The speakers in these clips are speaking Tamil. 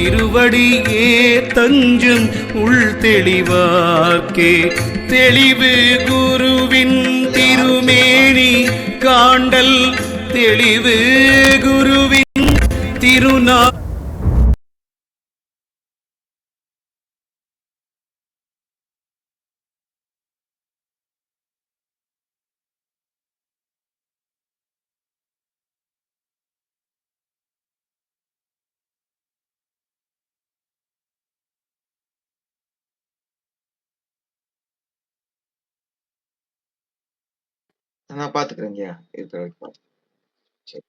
திருவடியே தஞ்சம் உள் தெளிவாக்கே. தெளிவு குருவின் திருமேனி காண்டல் தெளிவு குருவின் திருநா நான் பார்த்துக்கிறேங்கய்யா இருக்கிற வரைக்கும். சரி.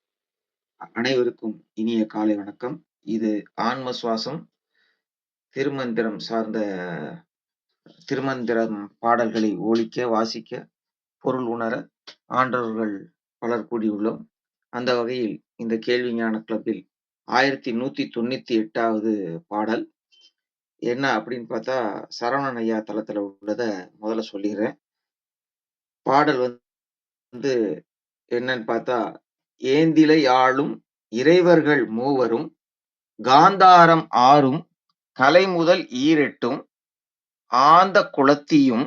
அனைவருக்கும் இனிய காலை வணக்கம். இது ஆன்ம சுவாசம் திருமந்திரம் சார்ந்த திருமந்திரம் பாடல்களை ஒழிக்க வாசிக்க பொருள் உணர ஆண்டவர்கள் பலர் கூடியுள்ளோம். அந்த வகையில் இந்த கேள்வி ஞான கிளப்பில் ஆயிரத்தி நூத்தி தொண்ணூத்தி எட்டாவது பாடல். என்ன அப்படின்னு பார்த்தா சரவணன் ஐயா தளத்துல உள்ளத முதல்ல சொல்லிடுறேன். பாடல் வந்து என்னன்னு பார்த்தா ஏந்திலை ஆளும் இறைவர்கள் மூவரும் காந்தாரம் ஆறும் கலை முதல் ஈரெட்டும் ஆந்த குளத்தியும்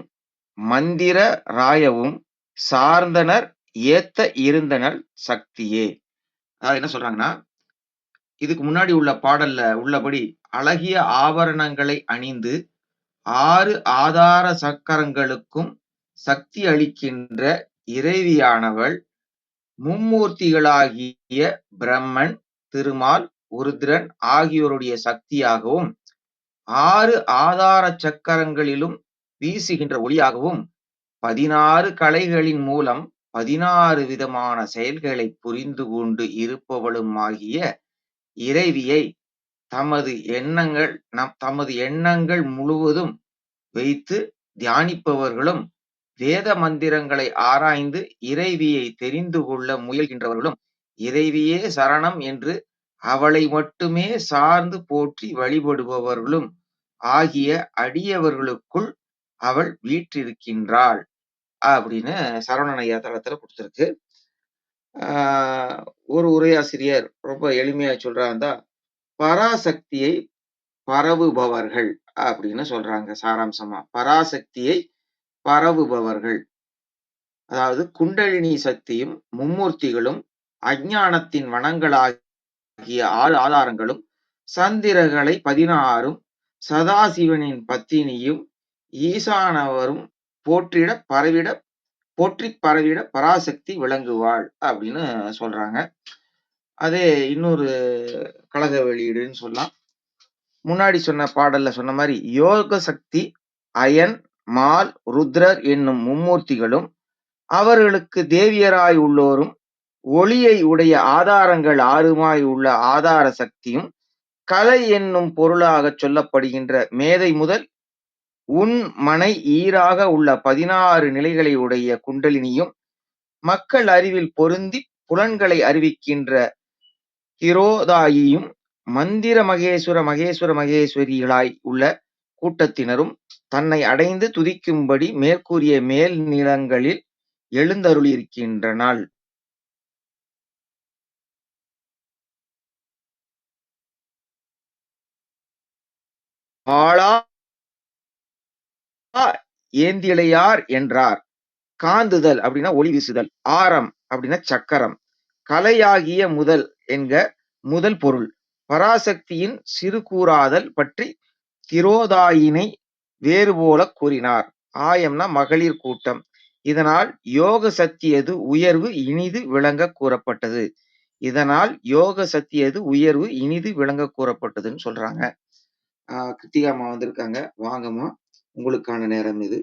மந்திர ராயவும் சார்ந்தனர் ஏத்த இருந்தனர் சக்தியே. அதாவது என்ன சொல்றாங்கன்னா இதுக்கு முன்னாடி உள்ள பாடல்ல உள்ளபடி அழகிய ஆபரணங்களை அணிந்து ஆறு ஆதார சக்கரங்களுக்கும் சக்தி அளிக்கின்ற இறைவியானவள் மும்மூர்த்திகளாகிய பிரம்மன் திருமால் உருத்ரன் ஆகியோருடைய சக்தியாகவும் ஆறு ஆதார சக்கரங்களிலும் வீசுகின்ற ஒளியாகவும் பதினாறு கலைகளின் மூலம் பதினாறு விதமான செயல்களை புரிந்து கொண்டு இருப்பவளுமாகிய இறைவியை தமது எண்ணங்கள் நம் தமது எண்ணங்கள் முழுவதும் வைத்து தியானிப்பவர்களும் வேத மந்திரங்களை ஆராய்ந்து இறைவியை தெரிந்து கொள்ள முயல்கின்றவர்களும் இறைவியே சரணம் என்று அவளை மட்டுமே சார்ந்து போற்றி வழிபடுபவர்களும் ஆகிய அடியவர்களுக்குள் அவள் வீற்றிருக்கின்றாள். அப்படின்னு சரவணனையா தளத்துல கொடுத்திருக்கு. ஆஹ் ஒரு உரையாசிரியர் ரொம்ப எளிமையா சொல்றாருந்தா பராசக்தியை பரவுபவர்கள் அப்படின்னு சொல்றாங்க சாராம்சமா. பராசக்தியை பரவுபவர்கள். அதாவது குண்டலினி சக்தியும் மும்மூர்த்திகளும் அஜானத்தின் வனங்களாகிய ஆறு ஆதாரங்களும் சந்திரகளை பதினாறும் சதாசிவனின் பத்தினியும் ஈசானவரும் போற்றிட பரவிட போற்றி பரவிட பராசக்தி விளங்குவாள் அப்படின்னு சொல்றாங்க. அதே இன்னொரு கழக வெளியீடுன்னு சொல்லலாம். முன்னாடி சொன்ன பாடல்ல சொன்ன மாதிரி யோக சக்தி அயன் மால் ருத்ரர் என்னும் மும்மூர்த்திகளும் அவர்களுக்கு தேவியராய் உள்ளோரும் ஒளியை உடைய ஆதாரங்கள் ஆறுமாய் உள்ள ஆதார சக்தியும் கலை என்னும் பொருளாக சொல்லப்படுகின்ற மேதை முதல் உன் மனை ஈராக உள்ள பதினாறு நிலைகளை உடைய குண்டலினியும் மக்கள் அறிவில் பொருந்தி புலன்களை அறிவிக்கின்ற திரோதாயியும் மந்திர மகேஸ்வர மகேஸ்வர மகேஸ்வரிகளாய் உள்ள கூட்டத்தினரும் தன்னை அடைந்து துதிக்கும்படி மேற்கூறிய மேல் நிலங்களில் எழுந்தருளியிருக்கின்றனாள். ஏந்திழையார் என்றார். காந்துதல் அப்படின்னா ஒளி வீசுதல். ஆரம் அப்படின்னா சக்கரம். கலையாகிய முதல் என்க முதல் பொருள். பராசக்தியின் சிறு கூறாதல் பற்றி திரோதாயினை வேறு போல கூறினார். ஆயம்னா மகளிர் கூட்டம். இதனால் யோக சக்தியது உயர்வு இனிது விளங்க கூறப்பட்டது. இதனால் யோக சக்தியது உயர்வு இனிது விளங்க கூறப்பட்டதுன்னு சொல்றாங்க. ஆஹ் கிருத்திகா அம்மா வந்திருக்காங்க. வாங்கம்மா. உங்களுக்கான நேரம் இது.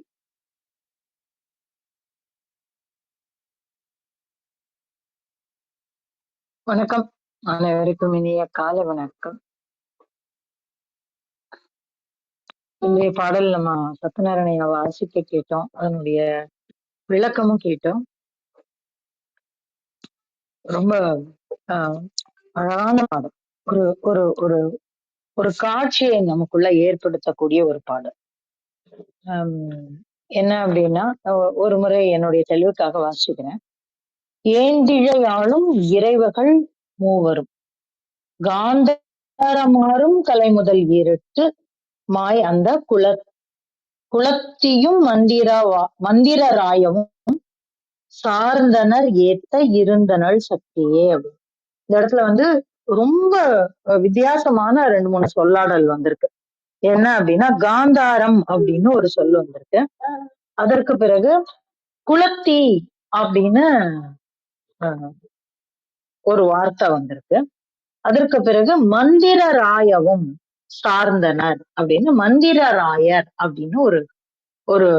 வணக்கம். அனைவருக்கும் இனிய காலை வணக்கம். இன்றைய பாடல் நம்ம சத்யநாராயணைய வாசிக்க கேட்டோம். அதனுடைய விளக்கமும் கேட்டோம். ரொம்ப ஆஹ் அழகான பாடல். ஒரு ஒரு ஒரு ஒரு காட்சியை நமக்குள்ள ஏற்படுத்தக்கூடிய ஒரு பாடல். ஆஹ் என்ன அப்படின்னா ஒரு முறை என்னுடைய தெளிவுக்காக வாசிக்கிறேன். ஏந்திழையாளும் இறைவர்கள் மூவரும் காந்த காந்தாரமாறும் கலை முதல் ஈரட்டு மாய் அந்த குல குலத்தியும் மந்திரவா மந்திரராயவும் சார்ந்தனர் ஏத்த இருந்தனள் சக்தியே அப்படின்னு. இந்த இடத்துல வந்து ரொம்ப வித்தியாசமான ரெண்டு மூணு சொல்லாடல் வந்திருக்கு. என்ன அப்படின்னா காந்தாரம் அப்படின்னு ஒரு சொல் வந்திருக்கு. அதற்கு பிறகு குலத்தி அப்படின்னு ஒரு வார்த்தை வந்திருக்கு. அதற்கு பிறகு மந்திரராயவும் சார்ந்தனர் அப்படின்னு மந்திரராயர் அப்படின்னு ஒரு ஒரு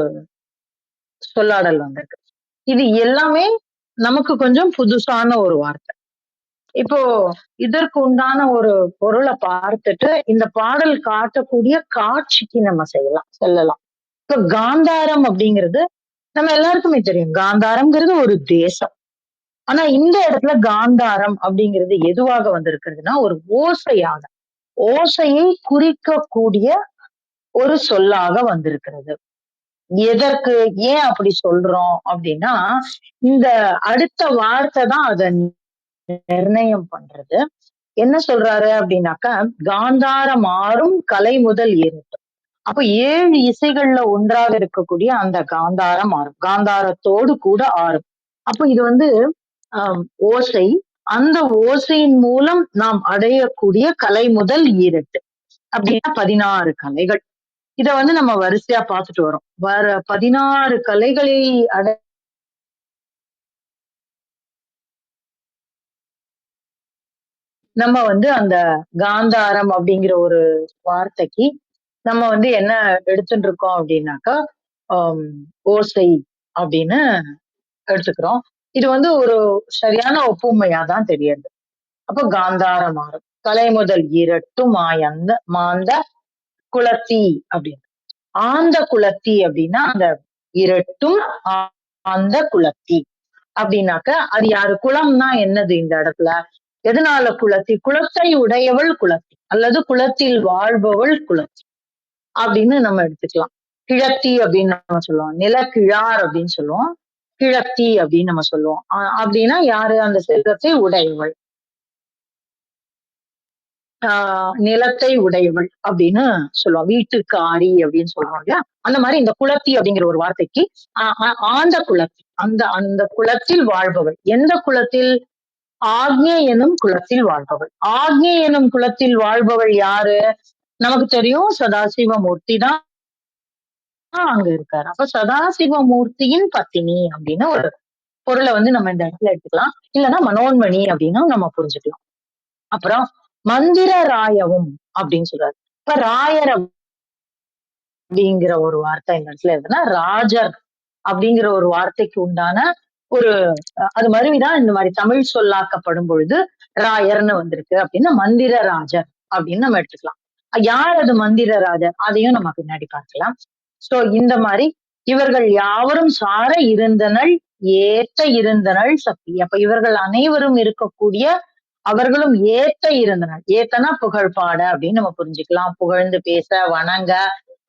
சொல்லாடல் வந்திருக்கு. இது எல்லாமே நமக்கு கொஞ்சம் புதுசான ஒரு வார்த்தை. இப்போ இதற்கு உண்டான ஒரு பொருளை பார்த்துட்டு இந்த பாடல் காட்டக்கூடிய காட்சிக்கு நம்ம செய்யலாம் செல்லலாம். இப்ப காந்தாரம் அப்படிங்கிறது நம்ம எல்லாருக்குமே தெரியும். காந்தாரம்ங்கிறது ஒரு தேசம். ஆனா இந்த இடத்துல காந்தாரம் அப்படிங்கிறது எதுவாக வந்திருக்கிறதுனா ஒரு ஓசையாக. ஓசையை குறிக்கக்கூடிய ஒரு சொல்லாக வந்திருக்கிறது. எதற்கு ஏன் அப்படி சொல்றோம் அப்படின்னா இந்த அடுத்த வார்த்தை தான் அதை நிர்ணயம் பண்றது. என்ன சொல்றாரு அப்படின்னாக்கா காந்தாரம் ஆறும் கலை முதல் ஏறட்டும் அப்ப ஏழு இசைகள்ல ஒன்றாக இருக்கக்கூடிய அந்த காந்தாரம் ஆறும் காந்தாரத்தோடு கூட ஆறும். அப்ப இது வந்து ஆஹ் ஓசை அந்த ஓசையின் மூலம் நாம் அடையக்கூடிய கலை முதல் ஈரட்டு. அப்படின்னா பதினாறு கலைகள். இத வந்து நம்ம வரிசையா பார்த்துட்டு வரோம். வர பதினாறு கலைகளை அடை நம்ம வந்து அந்த காந்தாரம் அப்படிங்கிற ஒரு வார்த்தைக்கு நம்ம வந்து என்ன எடுத்துட்டு இருக்கோம் அப்படின்னாக்கா ஓசை அப்படின்னு எடுத்துக்கிறோம். இது வந்து ஒரு சரியான ஒப்புமையா தான் தெரியுது அப்ப காந்தாரம் மாறும் கலை முதல் இரட்டு மாயந்த மாந்த குலத்தி அப்படின்னு. ஆந்த குலத்தி அப்படின்னா அந்த இரட்டும் ஆ- ஆந்த குலத்தி அப்படின்னாக்க அது யாரு? குளம்னா என்னது இந்த இடத்துல? எதனால குலத்தி குலத்தை உடையவள் குலத்தி அல்லது குலத்தில் வாழ்பவள் குலத்தி அப்படின்னு நம்ம எடுத்துக்கலாம். கிழத்தி அப்படின்னு நம்ம சொல்லுவோம். நிலக்கிழார் அப்படின்னு சொல்லுவோம். கிழத்தி அப்படின்னு நம்ம சொல்லுவோம். அப்படின்னா யாரு? அந்த செல்வத்தை உடையவள். ஆஹ் நிலத்தை உடையவள் அப்படின்னு சொல்லுவோம். வீட்டுக்காரி அப்படின்னு சொல்லுவோம் இல்லையா? அந்த மாதிரி இந்த குளத்தி அப்படிங்கிற ஒரு வார்த்தைக்கு ஆந்த குளத்தி அந்த அந்த குளத்தில் வாழ்பவள். எந்த குளத்தில்? ஆக்ஞே எனும் குளத்தில் வாழ்பவள். ஆக்ஞே எனும் குளத்தில் வாழ்பவள் யாரு? நமக்கு தெரியும் சதாசிவமூர்த்தி தான் அங்க இருக்காரு. அப்ப சதாசிவமூர்த்தியின் பத்தினி அப்படின்னு ஒரு பொருளை வந்து நம்ம இந்த இடத்துல எடுத்துக்கலாம். இல்லைன்னா மனோன்மணி அப்படின்னு நம்ம புரிஞ்சுக்கலாம். அப்புறம் மந்திர ராயவும் அப்படின்னு சொல்றாரு. இப்ப ராயர் அப்படிங்கிற ஒரு வார்த்தை இந்த இடத்துல இருக்குன்னா ராஜர் அப்படிங்கிற ஒரு வார்த்தைக்கு உண்டான ஒரு அஹ், அது மாதிரிதான் இந்த மாதிரி தமிழ் சொல்லாக்கப்படும் பொழுது ராயர்னு வந்திருக்கு அப்படின்னா மந்திர ராஜர் அப்படின்னு நம்ம எடுத்துக்கலாம். யார் அது மந்திர ராஜர்? அதையும் நம்ம பின்னாடி பார்க்கலாம். சோ இந்த மாதிரி இவர்கள் யாவரும் சார இருந்தனள் ஏத்த இருந்தனள் சக்தி. அப்ப இவர்கள் அனைவரும் இருக்கக்கூடிய அவர்களும் ஏத்த இருந்தனர் ஏத்தனா புகழ் பாட அப்படின்னு நம்ம புரிஞ்சுக்கலாம். புகழ்ந்து பேச வணங்க.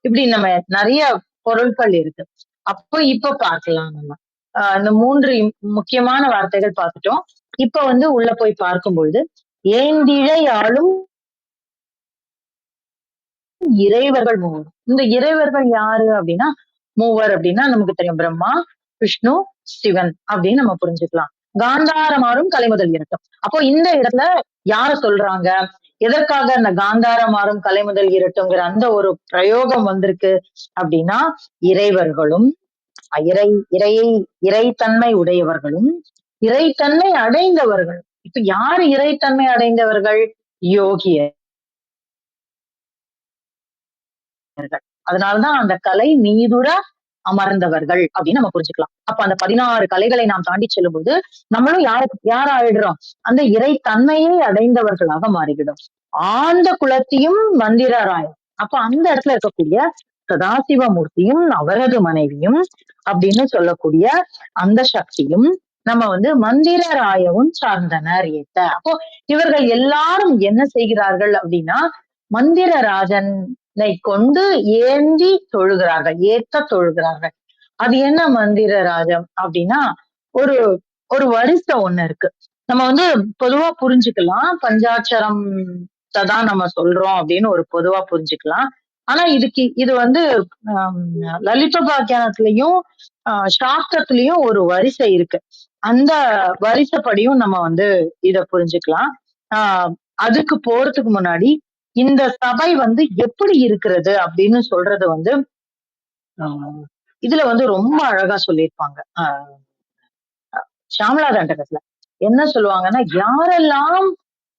இப்படி நம்ம நிறைய பொருட்கள் இருக்கு. அப்போ இப்ப பார்க்கலாம் நம்ம. ஆஹ் இந்த மூன்று முக்கியமான வார்த்தைகள் பார்த்துட்டோம். இப்ப வந்து உள்ள போய் பார்க்கும்பொழுது ஏந்திழையாலும் இறைவர்கள் மூவர். இந்த இறைவர்கள் யாரு அப்படின்னா மூவர் அப்படின்னா நமக்கு தெரியும். பிரம்மா விஷ்ணு சிவன் அப்படின்னு நம்ம புரிஞ்சுக்கலாம். காந்தாரமாறும் கலைமுதல் இருக்கும் அப்போ இந்த இடத்துல யார சொல்றாங்க? எதற்காக அந்த காந்தாரமாரும் கலைமுதல் இரட்டுங்கிற அந்த ஒரு பிரயோகம் வந்திருக்கு அப்படின்னா இறைவர்களும் இறை இறையை இறைத்தன்மை உடையவர்களும் இறைத்தன்மை அடைந்தவர்கள். இப்ப யார் இறைத்தன்மை அடைந்தவர்கள்? யோகியர். அதனாலதான் அந்த கலை மீதுர அமர்ந்தவர்கள் அப்படின்னு நம்ம புரிஞ்சுக்கலாம். அப்ப அந்த பதினாறு கலைகளை நாம் தாண்டி செல்லும்போது நம்மளும் யாருக்கு யார் ஆயிடுறோம் அந்த இறைத்தன்மையை அடைந்தவர்களாக மாறிவிடும். ஆந்த குலத்தையும் மந்திரராயம் அப்ப அந்த இடத்துல இருக்கக்கூடிய சதாசிவமூர்த்தியும் அவரது மனைவியும் அப்படின்னு சொல்லக்கூடிய அந்த சக்தியும் நம்ம வந்து மந்திரராயவும் சார்ந்தனர் ஏத்த. அப்போ இவர்கள் எல்லாரும் என்ன செய்கிறார்கள் அப்படின்னா மந்திரராஜன் கொண்டு ஏந்தி தொழுகிறார்கள் ஏத்த தொழுகிறார்கள். அது என்ன மந்திர ராஜம் அப்படின்னா ஒரு ஒரு வரிசை ஒண்ணு இருக்கு. நம்ம வந்து பொதுவா புரிஞ்சுக்கலாம். பஞ்சாட்சரம் தான் நம்ம சொல்றோம் அப்படின்னு ஒரு பொதுவா புரிஞ்சுக்கலாம். ஆனா இதுக்கு இது வந்து லலித பாக்கியானத்திலையும் ஆஹ் சாஸ்திரத்திலையும் ஒரு வரிசை இருக்கு. அந்த வரிசைப்படியும் நம்ம வந்து இத புரிஞ்சுக்கலாம். ஆஹ் அதுக்கு போறதுக்கு முன்னாடி இந்த சபை வந்து எப்படி இருக்கிறது அப்படின்னு சொல்றது வந்து ஆஹ் இதுல வந்து ரொம்ப அழகா சொல்லியிருப்பாங்க. ஆஹ் ஷாமலா தண்டகத்துல. என்ன சொல்லுவாங்கன்னா யாரெல்லாம்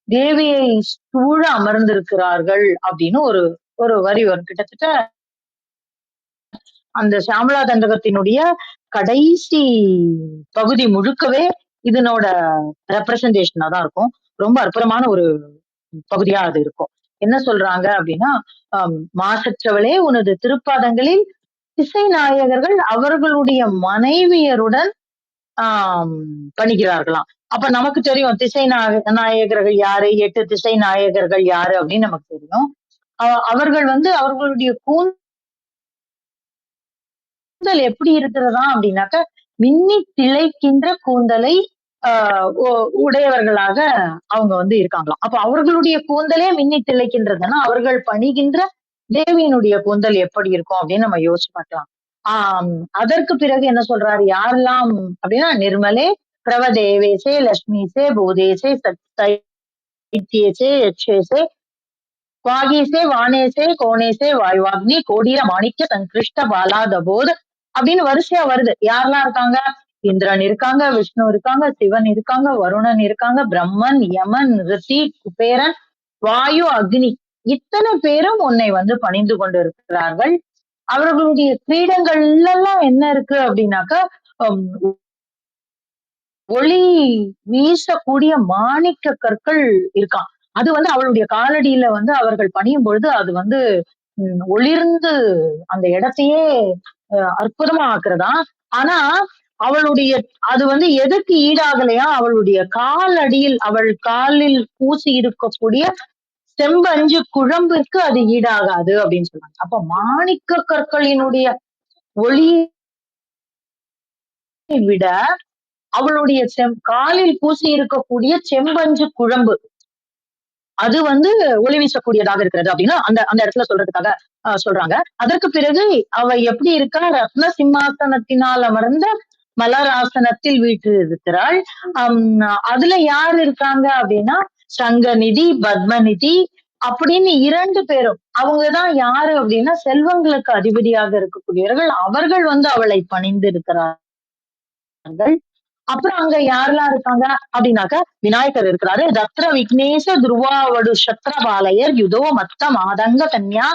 தேவியை சூழ அமர்ந்திருக்கிறார்கள் அப்படின்னு ஒரு ஒரு வரி வரும். கிட்டத்தட்ட அந்த சாமலா தண்டகத்தினுடைய கடைசி பகுதி முழுக்கவே இதனோட ரெப்ரசன்டேஷனா தான் இருக்கும். ரொம்ப அற்புதமான ஒரு பகுதியா அது இருக்கும். என்ன சொல்றாங்க அப்படின்னா மாசற்றவளே உனது திருப்பாதங்களில் திசை நாயகர்கள் அவர்களுடைய மனைவியருடன் ஆஹ் பணிகிறார்களாம். அப்ப நமக்கு தெரியும் திசை நாய- நாயகர்கள் யாரு? எட்டு திசை நாயகர்கள் யாரு அப்படின்னு நமக்கு தெரியும். அவர்கள் வந்து அவர்களுடைய கூந்தல் எப்படி இருக்கிறதா அப்படின்னாக்க மின்னி திளைக்கின்ற கூந்தலை உடையவர்களாக அவங்க வந்து இருக்காங்களாம். அப்ப அவர்களுடைய கூந்தலே மின்னி திளைக்கின்றதுன்னா அவர்கள் பணிகின்ற தேவியினுடைய கூந்தல் எப்படி இருக்கும் அப்படின்னு நம்ம யோசிச்சு பார்க்கலாம். ஆஹ் அதற்கு பிறகு என்ன சொல்றாரு? யாரெல்லாம் அப்படின்னா நிர்மலே பிரவதேவேசே லட்சுமிசே பூதேசே சைத்தியேசே யக்ஷேசே வாகீசே வானேசே கோணேசே வாயுவாக்னி கோடிய மாணிக்க சங்கிருஷ்ட பாலாதபோத் அப்படின்னு வரிசையா வருது. யாரெல்லாம் இருக்காங்க? இந்திரன் இருக்காங்க விஷ்ணு இருக்காங்க சிவன் இருக்காங்க வருணன் இருக்காங்க பிரம்மன் யமன் ரிஷி குபேரன் வாயு அக்னி இத்தனை பேரும் உன்னை வந்து பணிந்து கொண்டு இருக்கிறார்கள் அவர்களுடைய கிரீடங்கள்ல எல்லாம் என்ன இருக்கு அப்படின்னாக்கா ஒளி வீசக்கூடிய மாணிக்க கற்கள் இருக்கான். அது வந்து அவளுடைய காலடியில வந்து அவர்கள் பணியும் பொழுது அது வந்து உம், ஒளிர்ந்து அந்த இடத்தையே அஹ், அற்புதமா ஆக்குறதா. ஆனா அவளுடைய அது வந்து எதுக்கு ஈடாகலையா? அவளுடைய காலடியில் அவள் காலில் பூசி இருக்கக்கூடிய செம்பஞ்சு குழம்புக்கு அது ஈடாகாது அப்படின்னு சொல்றாங்க. அப்ப மாணிக்க கற்களினுடைய ஒளியை விட அவளுடைய செம் காலில் பூசி இருக்கக்கூடிய செம்பஞ்சு குழம்பு அது வந்து ஒளி வீசக்கூடியதாக இருக்கிறது அப்படின்னு அந்த அந்த இடத்துல சொல்றதுக்காக சொல்றாங்க. அதற்கு பிறகு அவ எப்படி இருக்கா? ரத்ன சிம்மாசனத்தினால் அமர்ந்த மலராசனத்தில் வீட்டு இருக்கிறாள் ஹம் அதுல யார் இருக்காங்க அப்படின்னா சங்கநிதி பத்மநிதி அப்படின்னு இரண்டு பேரும். அவங்கதான் யாரு அப்படின்னா செல்வங்களுக்கு அதிபதியாக இருக்கக்கூடியவர்கள். அவர்கள் வந்து அவளை பணிந்து இருக்கிறார்கள் அப்புறம் அங்க யாரெல்லாம் இருக்காங்க அப்படின்னாக்க விநாயகர் இருக்கிறாரு. தத்ர விக்னேச துருவாவடு சத்ரபாலயர் யுதோ மத்த மாதங்க கன்யா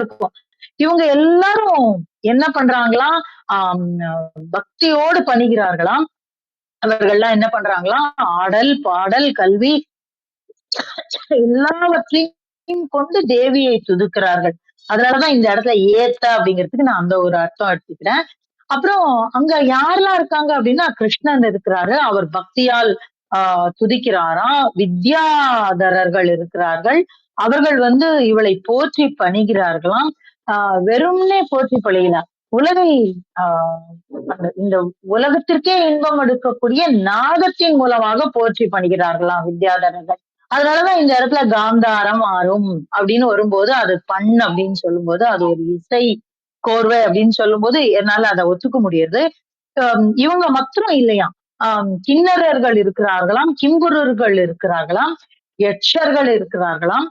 இருக்கும் இவங்க எல்லாரும் என்ன பண்றாங்களாம் ஆஹ் பக்தியோடு பணிகிறார்களாம் அவர்கள்லாம் என்ன பண்றாங்களாம் ஆடல் பாடல் கல்வி எல்லாவற்றையும் கொண்டு தேவியை துதுக்கிறார்கள். அதனாலதான் இந்த இடத்துல ஏத்த அப்படிங்கிறதுக்கு நான் அந்த ஒரு அர்த்தம் எடுத்துக்கிறேன். அப்புறம் அங்க யாரெல்லாம் இருக்காங்க அப்படின்னா கிருஷ்ணன் இருக்கிறாரு. அவர் பக்தியால் ஆஹ் துதிக்கிறாராம் வித்யாதரர்கள் இருக்கிறார்கள். அவர்கள் வந்து இவளை போற்றி பணிகிறார்களாம். ஆஹ் வெறும்னே போற்றி பணிகிறார் உலகை ஆஹ் இந்த உலகத்திற்கே இன்பம் எடுக்கக்கூடிய நாதத்தின் மூலமாக போற்றி பணிகிறார்களாம் வித்யாதரர்கள் அதனாலதான் இந்த இடத்துல காந்தாரம் ஆறும் அப்படின்னு வரும்போது அது பண் அப்படின்னு சொல்லும்போது அது ஒரு இசை கோர்வை அப்படின்னு சொல்லும்போது என்னால அதை ஒத்துக்க முடியுது இவங்க மாத்திரம் இல்லையா? ஆஹ் கிண்ணறர்கள் இருக்கிறார்களாம் கிம்புரர்கள் இருக்கிறார்களாம் யட்சர்கள் இருக்கிறார்களாம்.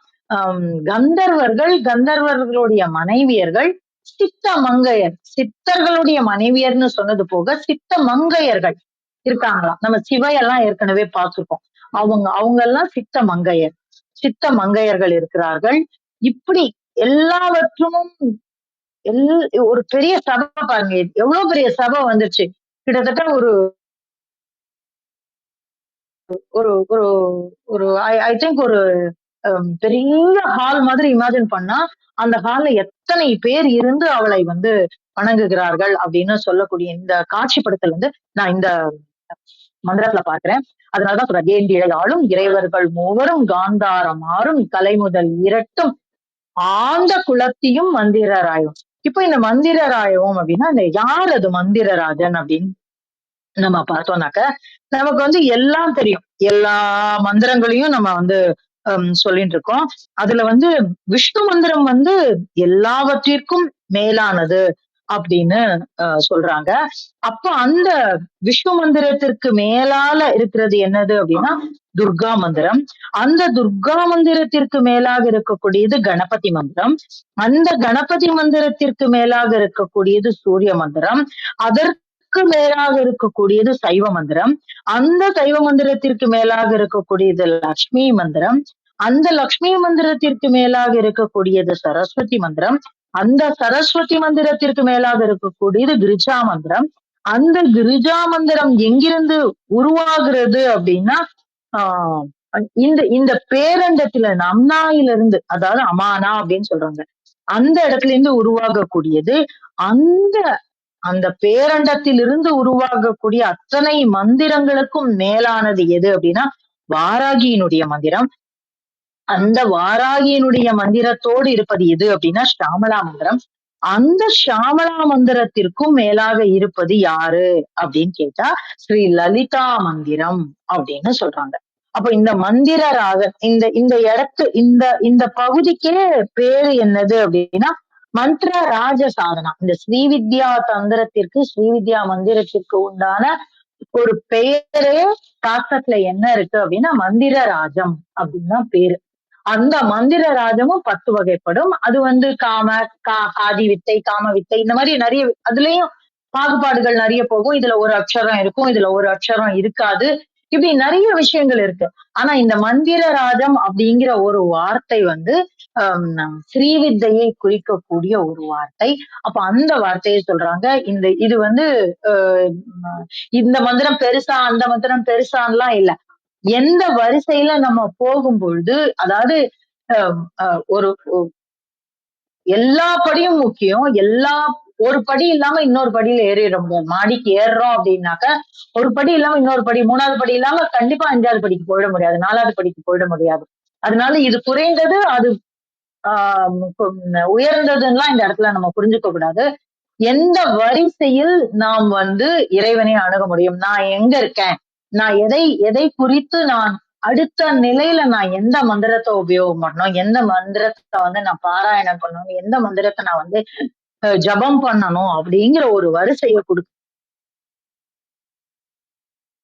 கந்தர்வர்கள் கந்தர்வர்களுடைய மனைவியர்கள் சித்த மங்கையர் சித்தர்களுடைய மனைவியர்னு சொன்னது போக சித்த மங்கையர்கள் இருக்காங்களாம். நம்ம சிவையெல்லாம் ஏற்கனவே பார்த்திருக்கோம். அவங்க அவங்க எல்லாம் சித்த மங்கையர் சித்த மங்கையர்கள் இருக்கிறார்கள். இப்படி எல்லாவற்றும் எல் ஒரு பெரிய சபை பாருங்க. எவ்வளவு பெரிய சபை வந்துருச்சு கிட்டத்தட்ட ஒரு ஒரு ஒரு ஒரு ஐ திங்க் ஒரு பெரிய ஹால் மாதிரி இமேஜின் பண்ணா அந்த ஹால்ல எத்தனை பேர் இருந்து அவளை வந்து வணங்குகிறார்கள் அப்படின்னு சொல்லக்கூடிய இந்த காட்சிப்படுத்தல் வந்து நான் இந்த மந்திரத்துல பாக்குறேன் அதனாலதான் சொல்றேன் ஏந்திழையாளும் இறைவர்கள் மூவரும் காந்தாரம் ஆறும் கலை முதல் இரட்டும் ஆந்த குலத்தியும் மந்திரராயும். இப்போ இந்த மந்திரராயவும் அப்படின்னா இந்த யார் அது மந்திரராஜன் அப்படின்னு நம்ம பார்த்தோம்னாக்க நமக்கு வந்து எல்லாம் தெரியும். எல்லா மந்திரங்களையும் நம்ம வந்து சொல்லிட்டு இருக்கோம். அதுல வந்து விஷ்ணு மந்திரம் வந்து எல்லாவற்றிற்கும் மேலானது அப்படின்னு சொல்றாங்க. அப்ப அந்த விஷ்ணு மந்திரத்திற்கு மேலால இருக்கிறது என்னது அப்படின்னா துர்கா மந்திரம். அந்த துர்கா மந்திரத்திற்கு மேலாக இருக்கக்கூடியது கணபதி மந்திரம். அந்த கணபதி மந்திரத்திற்கு மேலாக இருக்கக்கூடியது சூரிய மந்திரம். அதற்கு மேலாக இருக்கக்கூடியது சைவ மந்திரம். அந்த சைவ மந்திரத்திற்கு மேலாக இருக்கக்கூடியது லக்ஷ்மி மந்திரம். அந்த லக்ஷ்மி மந்திரத்திற்கு மேலாக இருக்கக்கூடியது சரஸ்வதி மந்திரம். அந்த சரஸ்வதி மந்திரத்திற்கு மேலாக இருக்கக்கூடியது கிரிஜா மந்திரம். அந்த கிரிஜா மந்திரம் எங்கிருந்து உருவாகிறது அப்படின்னா ஆஹ் இந்த இந்த பேரண்டத்துல நம்னாயிலிருந்து அதாவது அமானா அப்படின்னு சொல்றாங்க. அந்த இடத்துல இருந்து உருவாகக்கூடியது. அந்த அந்த பேரண்டத்திலிருந்து உருவாகக்கூடிய அத்தனை மந்திரங்களுக்கும் மேலானது எது அப்படின்னா வாராகியினுடைய மந்திரம். அந்த வாராகியினுடைய மந்திரத்தோடு இருப்பது எது அப்படின்னா ஷாமலா மந்திரம். அந்த ஷாமலா மந்திரத்திற்கும் மேலாக இருப்பது யாரு அப்படின்னு கேட்டா ஸ்ரீ லலிதா மந்திரம் அப்படின்னு சொல்றாங்க. அப்ப இந்த மந்திர ராக இந்த இந்த இடத்து இந்த இந்த பகுதிக்கே பேரு என்னது அப்படின்னா மந்திர ராஜ சாதனா இந்த ஸ்ரீவித்யா தந்திரத்திற்கு ஸ்ரீவித்யா மந்திரத்திற்கு உண்டான ஒரு பெயரே சாஸ்திரத்துல என்ன இருக்கு அப்படின்னா மந்திர ராஜம் அப்படின்னு தான் பேரு. அந்த மந்திர ராஜமும் பத்து வகைப்படும். அது வந்து காம கா காதி வித்தை காம வித்தை இந்த மாதிரி நிறைய அதுலயும் பாகுபாடுகள் நிறைய போகும். இதுல ஒரு அக்ஷரம் இருக்கும் இதுல ஒரு அக்ஷரம் இருக்காது. இப்படி நிறைய விஷயங்கள் இருக்கு. ஆனா இந்த மந்திர ராஜம் அப்படிங்கிற ஒரு வார்த்தை வந்து ஸ்ரீவித்தையை குறிக்கக்கூடிய ஒரு வார்த்தை. அப்ப அந்த வார்த்தையை சொல்றாங்க. இந்த இது வந்து ஆஹ் இந்த மந்திரம் பெருசா அந்த மந்திரம் பெருசான்லாம் இல்ல. எந்த வரிசையில நம்ம போகும் பொழுது அதாவது ஒரு எல்லா படியும் முக்கியம். எல்லா ஒரு படி இல்லாம இன்னொரு படியில ஏறிட முடியாது. மாடிக்கு ஏறுறோம் அப்படின்னாக்க ஒரு படி இல்லாம இன்னொரு படி மூணாவது படி இல்லாம கண்டிப்பா அஞ்சாவது படிக்கு போயிட முடியாது. நாலாவது படிக்கு போயிட முடியாது. அதனால இது குறைந்தது அது ஆஹ் உயர்ந்ததுன்னா இந்த இடத்துல நம்ம புரிஞ்சுக்க கூடாது. எந்த வரிசையில் நாம் வந்து இறைவனை அணுக முடியும்? நான் எங்க இருக்கேன்? நான் எதை எதை குறித்து நான் அடுத்த நிலையில நான் எந்த மந்திரத்தை உபயோகம் பண்ணணும் எந்த மந்திரத்தை வந்து நான் பாராயணம் பண்ணணும் எந்த மந்திரத்தை நான் வந்து ஜபம் பண்ணணும் அப்படிங்கிற ஒரு வரிசையை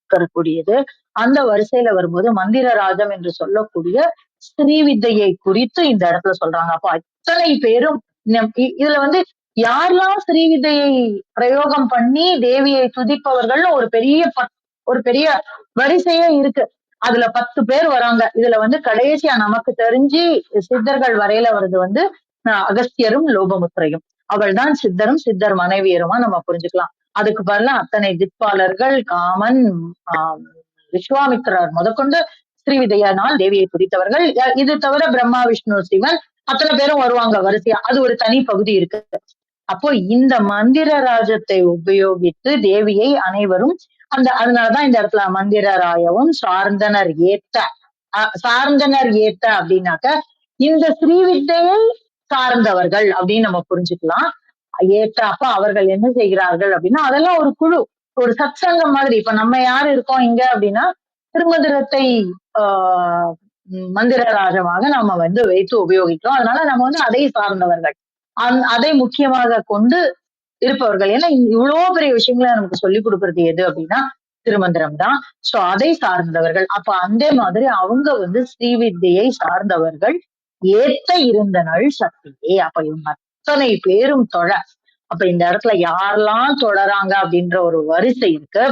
கொடுக்கக்கூடியது அந்த வரிசையில வரும்போது மந்திர ராஜம் என்று சொல்லக்கூடிய ஸ்ரீ வித்தையை குறித்து இந்த இடத்துல சொல்றாங்க. அப்போ அத்தனை பேரும் இதுல வந்து யாரெல்லாம் ஸ்ரீவிதையை பிரயோகம் பண்ணி தேவியை துதிப்பவர்கள் ஒரு பெரிய ஒரு பெரிய வரிசையே இருக்கு. அதுல பத்து பேர் வராங்க. இதுல வந்து கடைசியா நமக்கு தெரிஞ்சு சித்தர்கள் வரையில வருது வந்து அகஸ்தியரும் லோபமுத்திரையும். அவள் தான் சித்தரும் சித்தர் மனைவியருமா நம்ம புரிஞ்சுக்கலாம். அதுக்கு பதிலா அத்தனை திப்பாளர்கள் காமன் ஆஹ் விஸ்வாமித்திரர் முதற்கொண்டு ஸ்ரீவிதையனால் தேவியை குறித்தவர்கள் இது தவிர பிரம்மா விஷ்ணு சிவன் அத்தனை பேரும் வருவாங்க வரிசையா. அது ஒரு தனி பகுதி இருக்கு. அப்போ இந்த மந்திர ராஜத்தை உபயோகித்து தேவியை அனைவரும் அந்த அதனாலதான் இந்த இடத்துல மந்திரராயவும் சார்ந்தனர் ஏத்த சார்ந்தனர் ஏத்த அப்படின்னாக்க இந்த ஸ்ரீவித்தையை சார்ந்தவர்கள் அப்படின்னு நம்ம புரிஞ்சுக்கலாம். ஏத்த அப்ப அவர்கள் என்ன செய்கிறார்கள் அப்படின்னா அதெல்லாம் ஒரு குழு ஒரு சத்சங்கம் மாதிரி. இப்ப நம்ம யாரு இருக்கோம் இங்க அப்படின்னா திருமந்திரத்தை ஆஹ் மந்திரராஜமாக நாம வந்து வைத்து உபயோகிக்கிறோம். அதனால நம்ம வந்து அதை சார்ந்தவர்கள். அதை முக்கியமாக கொண்டு இருப்பவர்கள். ஏன்னா இவ்வளவு பெரிய விஷயங்களை நமக்கு சொல்லிக் கொடுக்கறது எது அப்படின்னா திருமந்திரம் தான் சோ அதை சார்ந்தவர்கள். அப்ப அந்த மாதிரி அவங்க வந்து ஸ்ரீவித்தியை சார்ந்தவர்கள் ஏத்த இருந்த நல் சக்தியே. அப்ப இவங்க அத்தனை பேரும் தொழ. அப்ப இந்த இடத்துல யாரெல்லாம் தொடராங்க அப்படின்ற ஒரு வரிசை இருக்கு.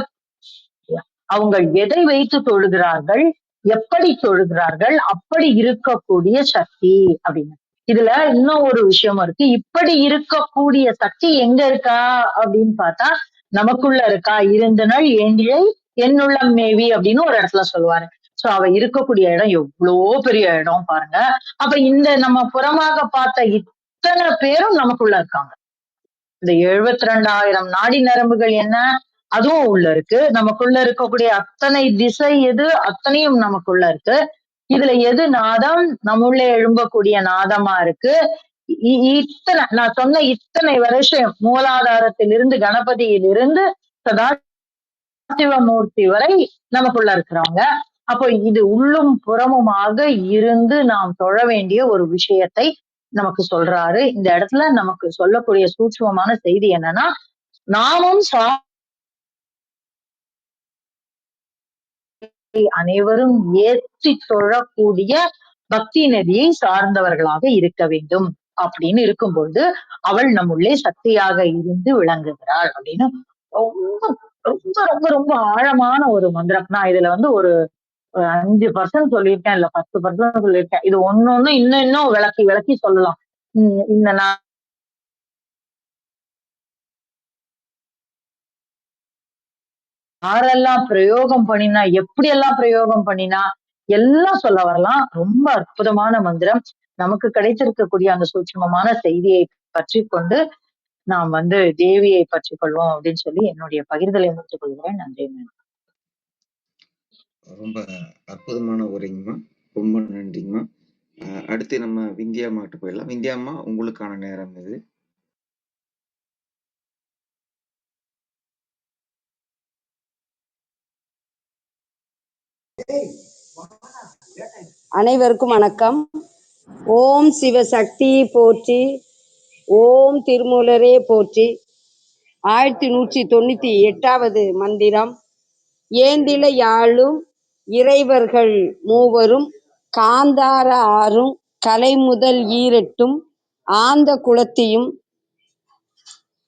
அவங்க எதை வைத்து தொழுகிறார்கள் எப்படி தொழுகிறார்கள் அப்படி இருக்கக்கூடிய சக்தி அப்படின்னு. இதுல இன்னும் ஒரு விஷயம் இருக்கு. இப்படி இருக்கக்கூடிய சக்தி எங்க இருக்கா அப்படின்னு பார்த்தா நமக்குள்ள இருக்கா? இருந்த நாள் ஏண்டியை என்னுள்ளம் மேவி அப்படின்னு ஒரு இடத்துல சொல்லுவாரு. சோ அவ இருக்கக்கூடிய இடம் எவ்வளோ பெரிய இடம் பாருங்க. அப்ப இந்த நம்ம புறமாக பார்த்த இத்தனை பேரும் நமக்குள்ள இருக்காங்க. இந்த எழுபத்தி ரெண்டாயிரம் நாடி நரம்புகள் என்ன? அதுவும் உள்ள இருக்கு. நமக்குள்ள இருக்கக்கூடிய அத்தனை திசை எது? அத்தனையும் நமக்குள்ள இருக்கு. இதுல எது நாதம்? நம்முள்ள எழும்பக்கூடிய நாதமா இருக்கு. இ- இத்தனை நான் சொன்ன இத்தனை வருஷம் மூலாதாரத்திலிருந்து கணபதியிலிருந்து சதா சிவமூர்த்தி வரை நமக்குள்ள இருக்கிறவங்க. அப்போ இது உள்ளும் புறமுமாக இருந்து நாம் தொழ வேண்டிய ஒரு விஷயத்தை நமக்கு சொல்றாரு. இந்த இடத்துல நமக்கு சொல்லக்கூடிய சூட்சமமான செய்தி என்னன்னா நாமும் அனைவரும் ஏற்றி தொழக்கூடிய பக்தி நதியை சார்ந்தவர்களாக இருக்க வேண்டும் அப்படின்னு இருக்கும்பொழுது அவள் நம்முள்ளே சக்தியாக இருந்து விளங்குகிறாள் அப்படின்னு ரொம்ப ரொம்ப ரொம்ப ரொம்ப ஆழமான ஒரு மந்திரம். நான் இதுல வந்து ஒரு அஞ்சு பர்சன்ட் சொல்லியிருக்கேன் இல்ல பத்து பர்சன்ட் சொல்லியிருக்கேன். இது ஒன்னொன்னு இன்னும் இன்னும் விளக்கி விளக்கி சொல்லலாம். உம் இந்த யாரெல்லாம் பிரயோகம் பண்ணினா எப்படி எல்லாம் பிரயோகம் பண்ணினா எல்லாம் சொல்ல வரலாம். ரொம்ப அற்புதமான மந்திரம். நமக்கு கிடைத்திருக்கக்கூடிய அந்த சூட்சமமான செய்தியை பற்றி கொண்டு நாம் வந்து தேவியை பற்றி கொள்வோம் அப்படின்னு சொல்லி என்னுடைய பகிர்தலை முடித்துக் கொள்கிறேன். நன்றி ரொம்ப அற்புதமான உரைங்கம்மா. ரொம்ப நன்றிங்கம்மா. அடுத்து நம்ம விந்தியாம்மாட்ட போயிடலாம். விந்தியாம்மா உங்களுக்கான நேரம் இது. அனைவருக்கும் வணக்கம். ஓம் சிவசக்தி போற்றி ஓம் திருமூலரே போற்றி. ஆயிரத்தி நூற்றி தொண்ணூத்தி எட்டாவது மந்திரம். ஏந்தில யாழும் இறைவர்கள் மூவரும் காந்தார ஆறும் கலை முதல் ஈரெட்டும் ஆந்த குலத்தையும்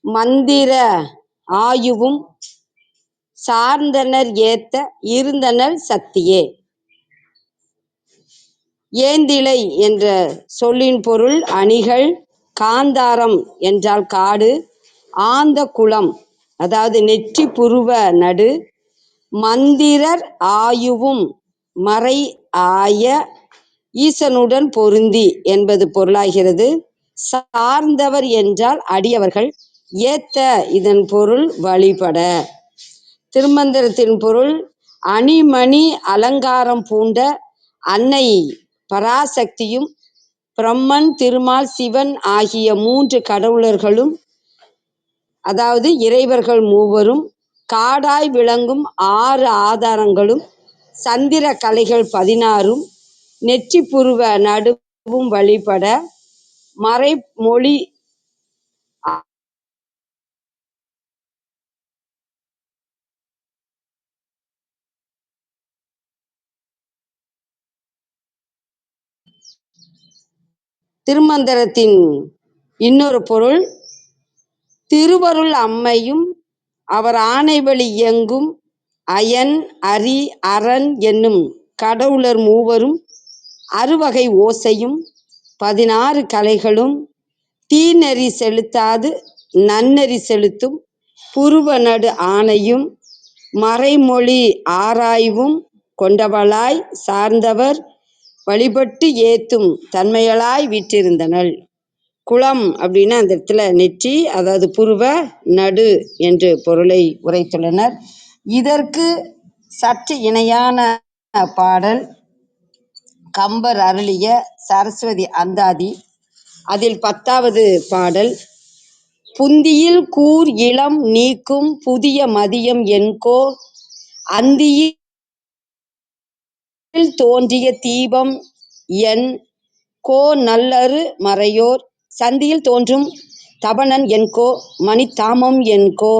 மந்திர ஆயுவும் சார்ந்தனர் ஏத்த இருந்தனர் சக்தியே. ஏந்திலை என்ற சொல்லின் பொருள் அணிகள் காந்தாரம் என்றால் காடு ஆந்த குளம் அதாவது நெற்றி புருவ நடு மந்திரர் ஆயுவும் மறை ஆய ஈசனுடன் பொருந்தி என்பது பொருளாகிறது. சார்ந்தவர் என்றால் அடியவர்கள் ஏத்த இதன் பொருள் வழிபட. திருமந்திரத்தின் பொருள் அணிமணி அலங்காரம் பூண்ட அன்னை பராசக்தியும் பிரம்மன் திருமால் சிவன் ஆகிய மூன்று கடவுளர்களும் அதாவது இறைவர்கள் மூவரும் காடாய் விளங்கும் ஆறு ஆதாரங்களும் சந்திர கலைகள் பதினாறும் நெற்றி புருவ நடுவும் வழிபட மறைமொழி திருமந்திரத்தின் இன்னொரு பொருள் திருவருள் அம்மையும் அவர் ஆணைவழி இயங்கும் அயன் அரி அரண் என்னும் கடவுளர் மூவரும் அறுவகை ஓசையும் பதினாறு கலைகளும் தீநெறி செலுத்தாது நன்னெறி செலுத்தும் புருவ நடு ஆணையும் மறைமொழி ஆராய்வும் கொண்டவளாய் சார்ந்தவர் வழிபட்டு ஏத்தும் தன்மையளாய் வீற்றிருந்தனள். குளம் அப்படின்னா அந்த இடத்துல நெற்றி அதாவது புருவ நடு என்று பொருளை உரைத்துள்ளனர். இதற்கு சற்று இணையான பாடல் கம்பர் அருளிய சரஸ்வதி அந்தாதி. அதில் பத்தாவது பாடல் புந்தியில் கூர் இளம் நீக்கும் புதிய மதியம் என்கோ அந்தியில் தோன்றிய தீபம் என் கோ நல்லரு மறையோர். சந்தியில் தோன்றும் தபனன் என்கோ மணித்தாமம் என்கோ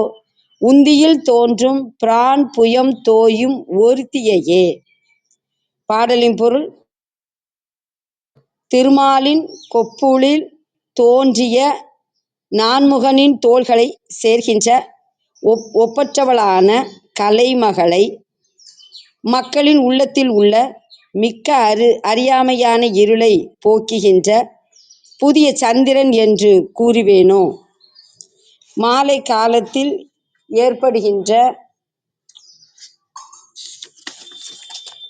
உந்தியில் தோன்றும் பிரான் புயம் தோயும் ஒருத்தியையே. பாடலின் பொருள் திருமாலின் கொப்புளில் தோன்றிய நான்முகனின் தோள்களைச் சேர்க்கின்ற ஒப் ஒப்பற்றவளான கலைமகளை மக்களின் உள்ளத்தில் உள்ள மிக்க அரு அறியாமையான இருளை போக்குகின்ற புதிய சந்திரன் என்று கூறுவேனோ? மாலை காலத்தில் ஏற்படுகின்ற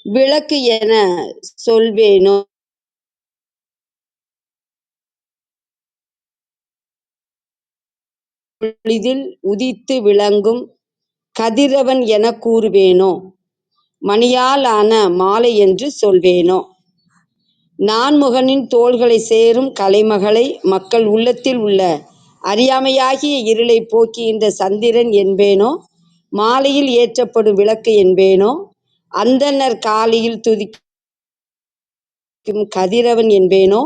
விளக்கு என சொல்வேனோ? பொழுதில் உதித்து விளங்கும் கதிரவன் என கூறுவேனோ? மணியால் ஆன மாலை என்று சொல்வேனோ? நான்முகனின் தோள்களைச் சேரும் கலைமகளை மக்கள் உள்ளத்தில் உள்ள அறியாமையாகிய இருளைப் போக்குகின்ற சந்திரன் என்பேனோ? மாலையில் ஏற்றப்படும் விளக்கு என்பேனோ? அந்தணர் காலையில் துதிக்கும் கதிரவன் என்பேனோ?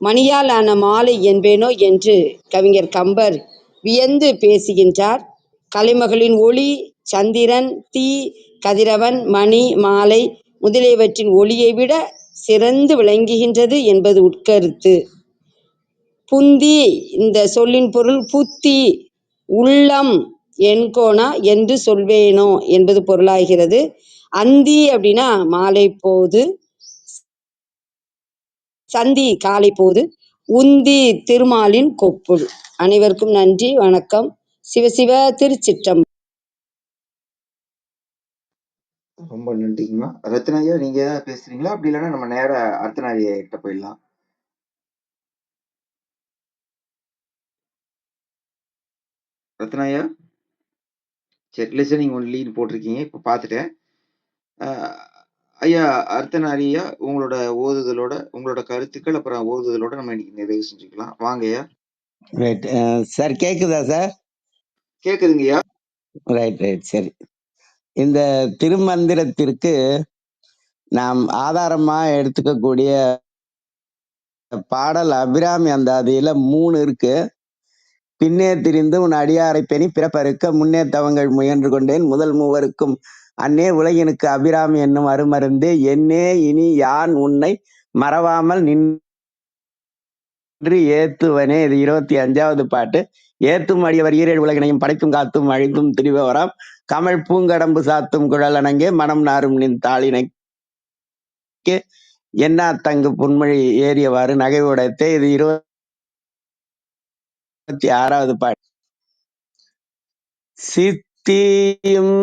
மணியால் ஆன மாலை என்பேனோ? என்று கவிஞர் கம்பர் வியந்து பேசுகின்றார். கலைமகளின் ஒளி சந்திரன் தீ கதிரவன் மணி மாலை முதலியவற்றின் ஒளியை விட சிறந்து விளங்குகின்றது என்பது உட்கருத்து. புந்தி இந்த சொல்லின் பொருள் புத்தி உள்ளம் என்கோனா என்று சொல்வேனோ என்பது பொருளாகிறது. அந்தி அப்படின்னா மாலை போது சந்தி காலை போது உந்தி திருமாலின் கொப்புள். அனைவருக்கும் நன்றி வணக்கம். சிவசிவ திருச்சிற்றம் ரொம்ப நன்றிங்கம்மா. ரத்னாயா நீங்க ஏதாவது பேசுறீங்களா? அப்படி இல்லைன்னா நம்ம நேரா அர்த்தநாரியா கிட்ட போயிடலாம். ரத்னாயா சரி லிசனிங் ஒன்லின்னு போட்டிருக்கீங்க. இப்போ பார்த்துட்டேன் ஐயா அர்த்தநாரியா உங்களோட ஓதுதலோட உங்களோட கருத்துக்கள் அப்புறம் ஓதுதலோட நம்ம இன்னைக்கு நிறைவு செஞ்சுக்கலாம். வாங்க ஐயா. ரைட் சார் கேக்குதா சார்? கேக்குதுங்கய்யா ரைட் ரைட் சரி. இந்த திருமந்திரத்திற்கு நாம் ஆதாரமா எடுத்துக்கக்கூடிய பாடல் அபிராமி அந்தாதியில மூணு இருக்கு. பின்னே திரிந்து உன் அடியாரை பெணி பிறப்பறுக்க முன்னே தவங்கள் முயன்று கொண்டேன். முதல் மூவருக்கும் அன்னே உலகினுக்கு அபிராமி என்னும் அருமருந்து. என்னே இனி யான் உன்னை மறவாமல் நின்று ஏத்துவனே. இது இருபத்தி அஞ்சாவது பாட்டு. ஏத்தும் அடியவர் ஈரேழு உலகினையும் படைத்தும் காத்தும் அழித்தும் திரிபவராம். கமல் பூங்கடம்பு சாத்தும் குழலனங்கே மனம் நாரும் நின் தாளினைக்கு. என்ன தங்கு புன்மொழி ஏறியவாறு நகை உடைத்தே இது இருபத்தி ஆறாவது பாட்டு சித்தியும்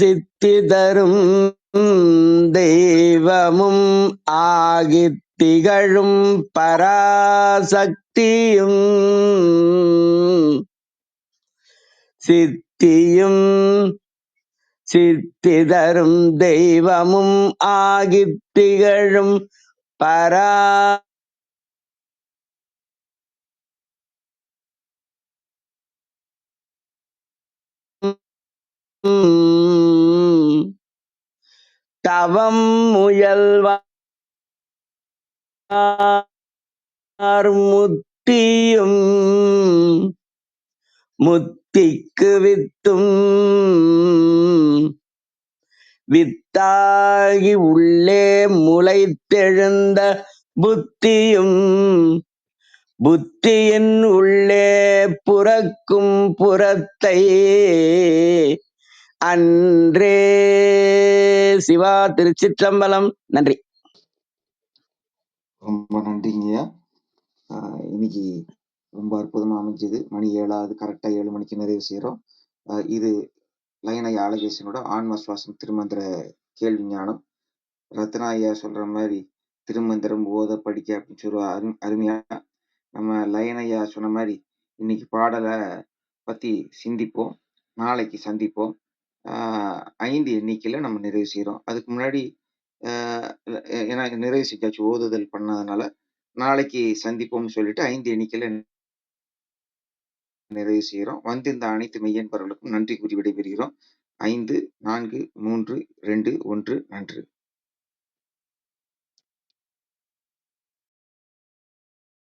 சித்தி தரும் தெய்வமும் ஆகி திகழும் பராசக்தியும். சித்தியும் சித்திதரும் தெய்வமும் ஆகித் திகழும் பரா தவம் முயல்வார் முத்தியும் முத்திக்கு வித்தும் வித்தாகி உள்ளே முளைத்தெழுந்த புத்தியும் புத்தியின் உள்ளே புறக்கும் புறத்தை அன்றே. சிவா திருச்சிற்றம்பலம். நன்றி. ரொம்ப நன்றிங்கய்யா. இன்னைக்கு ரொம்ப அற்புதமாக அமைஞ்சது. மணி ஏழாவது கரெக்டாக ஏழு மணிக்கு நிறைவு செய்கிறோம் இது லயனையா அழகேசனோட ஆன்ம சுவாசம் திருமந்திர கேள்வி ஞானம். ரத்னா ஐயா மாதிரி திருமந்திரம் ஓத படிக்க அப்படின்னு சொல்லுவா அரு அருமையாக நம்ம லயனையா சொன்ன மாதிரி இன்னைக்கு பாடலை பற்றி சிந்திப்போம். நாளைக்கு சந்திப்போம். ஐந்து எண்ணிக்கையில் நம்ம நிறைவு செய்கிறோம் அதுக்கு முன்னாடி ஏன்னா நிறைவு செஞ்சாச்சு. ஓதுதல் பண்ணதுனால நாளைக்கு சந்திப்போம்னு சொல்லிட்டு ஐந்து எண்ணிக்கையில் நிறைவு செய்கிறோம். வந்திருந்த அனைத்து மெய்யன்பர்களுக்கும் நன்றி கூறி விடைபெறுகிறோம். ஐந்து நான்கு மூன்று ரெண்டு ஒன்று. நன்று.